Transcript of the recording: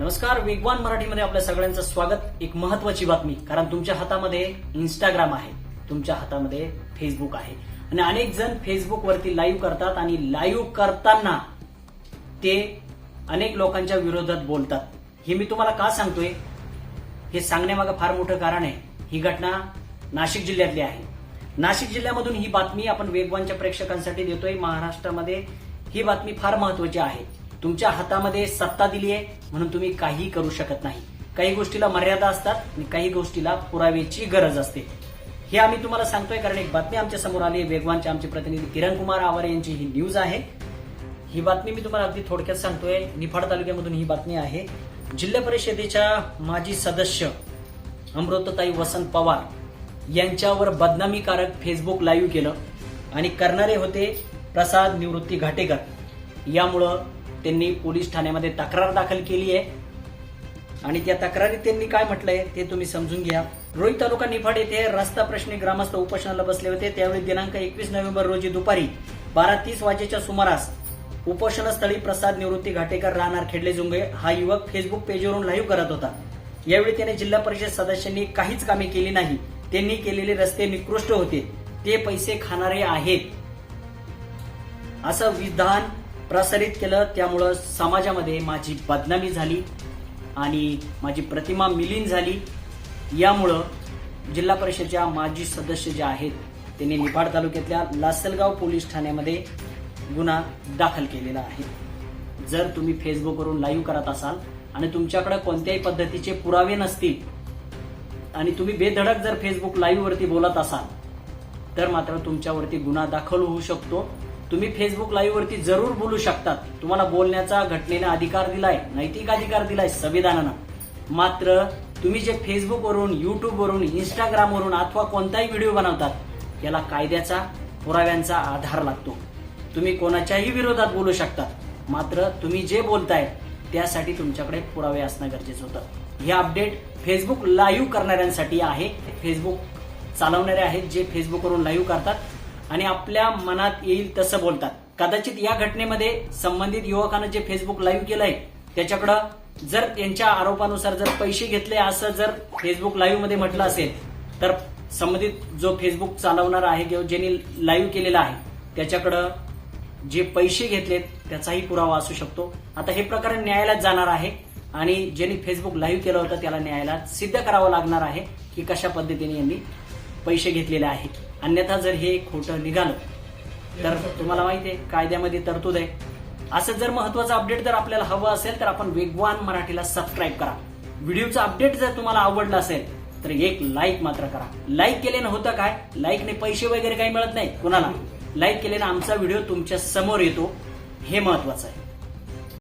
नमस्कार वेगवान मराठीमध्ये आपल्या सगळ्यांचं स्वागत. एक महत्वाची बातमी कारण तुमच्या हातामध्ये इंस्टाग्राम आहे तुमच्या हातामध्ये फेसबुक आहे. आणि अनेक जण फेसबुक वरती लाईव्ह करतात आणि लाईव्ह करताना ते अनेक लोकांच्या विरोधात बोलतात. हे मी तुम्हाला का सांगतोय? हे सांगण्यामागे फार मोठं कारण आहे. ही घटना नाशिक जिल्ह्यातली आहे. नाशिक जिल्ह्यामधून ही बातमी आपण वेगवानच्या प्रेक्षकांसाठी देतोय. महाराष्ट्रामध्ये ही बातमी फार महत्वाची आहे. तुमच्या हातामध्ये सत्ता दिली आहे म्हणून तुम्ही काही करू शकत नाही. काही गोष्टीला मर्यादा असतात आणि काही गोष्टीला पुराव्याची गरज असते. हे आम्ही तुम्हाला सांगतोय कारण एक बातमी आमच्यासमोर आली वेगवानचे आमचे प्रतिनिधी किरण कुमार आवारे यांची ही न्यूज आहे. ही बातमी मी तुम्हाला अगदी थोडक्यात सांगतोय. निफाड तालुक्यामधून ही बातमी आहे. जिल्हा परिषदेच्या माजी सदस्य अमृतताई वसंत पवार यांच्यावर बदनामीकारक फेसबुक लाईव्ह केलं आणि करणारे होते प्रसाद निवृत्ती घाटेकर. यामुळं त्यांनी पोलीस ठाण्यामध्ये तक्रार दाखल केली आहे. आणि त्या तक्रारीत त्यांनी काय म्हटलंय ते तुम्ही समजून घ्या. रोहित तालुका निफाड येथे रस्ता प्रश्नी ग्रामस्थ उपोषणाला बसले होते. त्यावेळी दिनांक एकवीस नोव्हेंबर रोजी दुपारी बारा तीस वाजेच्या सुमारास उपोषणस्थळी प्रसाद निवृत्ती घाटेकर राहणार खेडले जुंगे हा युवक फेसबुक पेजवरून लाईव्ह करत होता. यावेळी त्याने जिल्हा परिषद सदस्यांनी काहीच कामे केली नाही. त्यांनी केलेले रस्ते निकृष्ट होते. ते पैसे खाणारे आहेत. असं विधान प्रसारित केलं त्यामुळं समाजामध्ये माझी बदनामी झाली आणि माझी प्रतिमा मिलीन झाली. यामुळं जिल्हा परिषदेच्या माजी सदस्य जे आहेत त्यांनी निफाड तालुक्यातल्या लासलगाव पोलीस ठाण्यामध्ये गुन्हा दाखल केलेला आहे. जर तुम्ही फेसबुकवरून लाईव्ह करत असाल आणि तुमच्याकडे कोणत्याही पद्धतीचे पुरावे नसतील आणि तुम्ही बेधडक जर फेसबुक लाईव्ह वरती बोलत असाल तर मात्र तुमच्यावरती गुन्हा दाखल होऊ शकतो. तुम्ही फेसबुक लाईव्ह वरती जरूर बोलू शकतात. तुम्हाला बोलण्याचा घटनेने अधिकार दिलाय नैतिक अधिकार दिलाय संविधानानं. मात्र तुम्ही जे फेसबुक वरून युट्यूब वरून इंस्टाग्राम वरून अथवा कोणताही व्हिडिओ बनवतात याला कायद्याचा पुराव्यांचा आधार लागतो. तुम्ही कोणाच्याही विरोधात बोलू शकतात. मात्र तुम्ही जे बोलताय त्यासाठी तुमच्याकडे पुरावे असणं गरजेचं होतं. हे अपडेट फेसबुक लाईव्ह करणाऱ्यांसाठी आहे. फेसबुक चालवणारे आहेत जे फेसबुकवरून लाईव्ह करतात. आणि आपल्या मनात येईल तसं बोलतात. कदाचित या घटनेमध्ये संबंधित युवकानं जे फेसबुक लाईव्ह केलंय त्याच्याकडं जर त्यांच्या आरोपानुसार जर पैसे घेतले असं जर फेसबुक लाईव्हमध्ये म्हटलं असेल तर संबंधित जो फेसबुक चालवणार आहे किंवा ज्यांनी लाईव्ह केलेला आहे त्याच्याकडं जे पैसे घेतलेत त्याचाही पुरावा असू शकतो. आता हे प्रकरण न्यायालयात जाणार आहे आणि ज्यांनी फेसबुक लाईव्ह केलं होतं त्याला न्यायालयात सिद्ध करावं लागणार आहे की कशा पद्धतीने यांनी पैसे घेतलेले आहेत अन्यथा जर हे खोटं निघालं तर तुम्हाला माहिती आहे कायद्यामध्ये तरतूद आहे. असं जर महत्वाचं अपडेट जर आपल्याला हवं असेल तर आपण वेगवान मराठीला सबस्क्राईब करा. व्हिडिओचं अपडेट जर तुम्हाला आवडलं असेल तर एक लाईक मात्र करा. लाईक केल्यानं होतं काय? लाईकने पैसे वगैरे काही मिळत नाही कुणाला? लाईक केल्यानं आमचा व्हिडिओ तुमच्यासमोर येतो. हे महत्वाचं आहे.